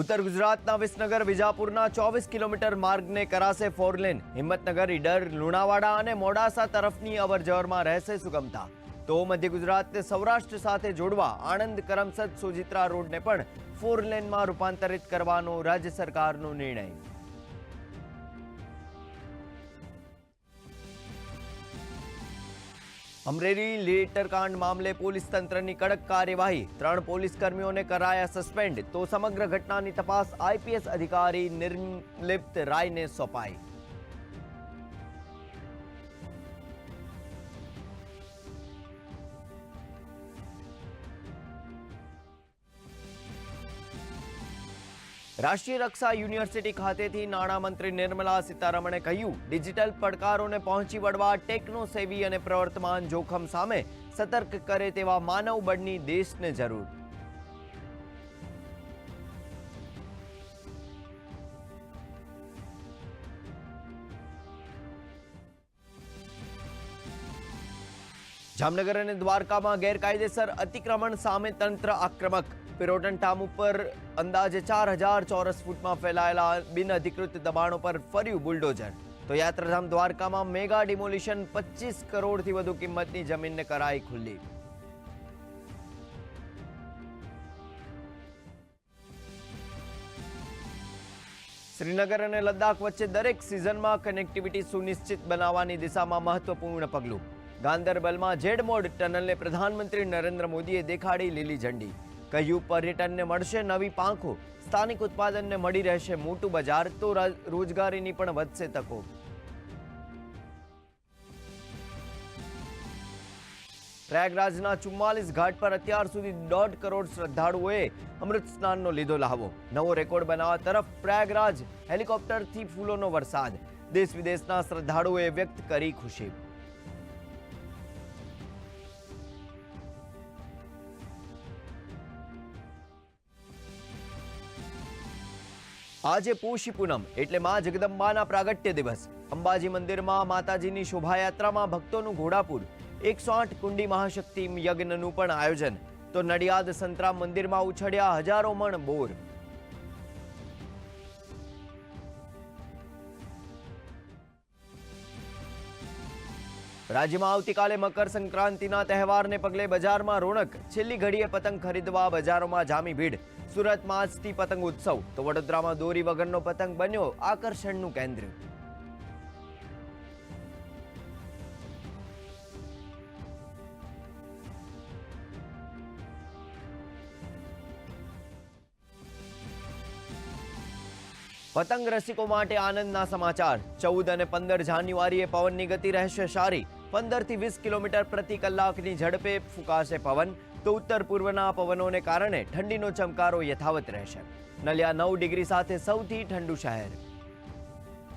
ઉત્તર ગુજરાતના વિસનગર, વિજાપુરના ચોવીસ કિલોમીટર માર્ગને કરાશે ફોરલેન હિંમતનગર, ઈડર, લુણાવાડા અને મોડાસા તરફની અવરજવરમાં રહેશે સુગમતા. તો મધ્ય ગુજરાતને સૌરાષ્ટ્ર સાથે જોડવા આણંદ કરમસદ સુજિત્રા રોડને પણ ફોરલેનમાં રૂપાંતરિત કરવાનો રાજ્ય સરકારનો નિર્ણય. અમરેલી લેટરકાંડ મામલે પોલીસ તંત્રની કડક કાર્યવાહી ત્રણ પોલીસ કર્મીઓને કરાયા સસ્પેન્ડ તો સમગ્ર ઘટનાની તપાસ આઈપીએસ અધિકારી નિર્લિપ્ત રાયને સોંપાઈ રાષ્ટ્રીય રક્ષા યુનિવર્સિટી ખાતેથી નાણામંત્રી નિર્મલા સીતારમણે કહ્યું, ડિજિટલ પડકારોને પહોંચી વળવા ટેકનો સેવી અને પ્રવર્તમાન જોખમ સામે સતર્ક કરે તેવા માનવ બળની દેશને જરૂર. જામનગર અને દ્વારકામાં ગેરકાયદેસર અતિક્રમણ સામે તંત્ર આક્રમક પિરોટન ટામ ઉપર અંદાજે ચાર હજાર ચોરસ ફૂટમાં ફેલાયેલા બિનઅધિકૃત દબાણો પર ફર્યું બુલડોઝર. તો યાત્રાધામ દ્વારકામાં મેગા ડિમોલિશન પચીસ કરોડથી વધુ કિંમતની જમીનને કરાઈ ખુલ્લી. શ્રીનગર અને લદ્દાખ વચ્ચે દરેક સિઝનમાં કનેક્ટિવિટી સુનિશ્ચિત બનાવવાની દિશામાં મહત્વપૂર્ણ પગલું. ગાંદરબલમાં જેડમોડ ટનલને પ્રધાનમંત્રી નરેન્દ્ર મોદીએ દેખાડી લીલી ઝંડી. કહ્યું પર્યટનને મળશે નવી પાંખો? સ્થાનિક ઉત્પાદનને મળી રહેશે મોટું બજાર, તો રોજગારીની પણ વધશે તકો. પ્રયાગરાજના ચુમ્માલીસ ઘાટ પર અત્યાર સુધી દોઢ કરોડ શ્રદ્ધાળુઓએ અમૃત સ્નાનનો લીધો લાહવો. નવો રેકોર્ડ બનાવવા તરફ પ્રયાગરાજ હેલિકોપ્ટરથી ફૂલોનો વરસાદ. દેશ વિદેશના શ્રદ્ધાળુઓએ વ્યક્ત કરી ખુશી. આજે પોષી પૂનમ એટલે માં જગદંબાના પ્રાગટ્ય દિવસ. અંબાજી મંદિરમાં માતાજીની શોભાયાત્રામાં ભક્તોનું ઘોડાપુર. એકસો આઠ કુંડી મહાશક્તિ યજ્ઞનું પણ આયોજન. તો નડિયાદ સંતરામ મંદિરમાં ઉછળ્યા હજારો મણ બોર. રાજ્યમાં આવતીકાલે મકર સંક્રાંતિના તહેવારને પગલે બજારમાં રોનક છેલ્લી ઘડીએ પતંગ ખરીદવા બજારોમાં જામી ભીડ. સુરતમાં આજથી પતંગ ઉત્સવ. તો વડોદરામાં દોરી વગરનો પતંગ બન્યો આકર્ષણનું કેન્દ્ર. પતંગ રસિકો માટે આનંદના સમાચાર. ચૌદ અને પંદર જાન્યુઆરીએ પવનની ગતિ રહેશે સારી. પંદરથી વીસ કિલોમીટર પ્રતિ કલાકની ઝડપે ફૂંકાશે પવન. તો ઉત્તર પૂર્વના પવનોને કારણે ઠંડીનો ચમકારો યથાવત રહેશે. નલિયા નવ ડિગ્રી સાથે સૌથી ઠંડુ શહેર.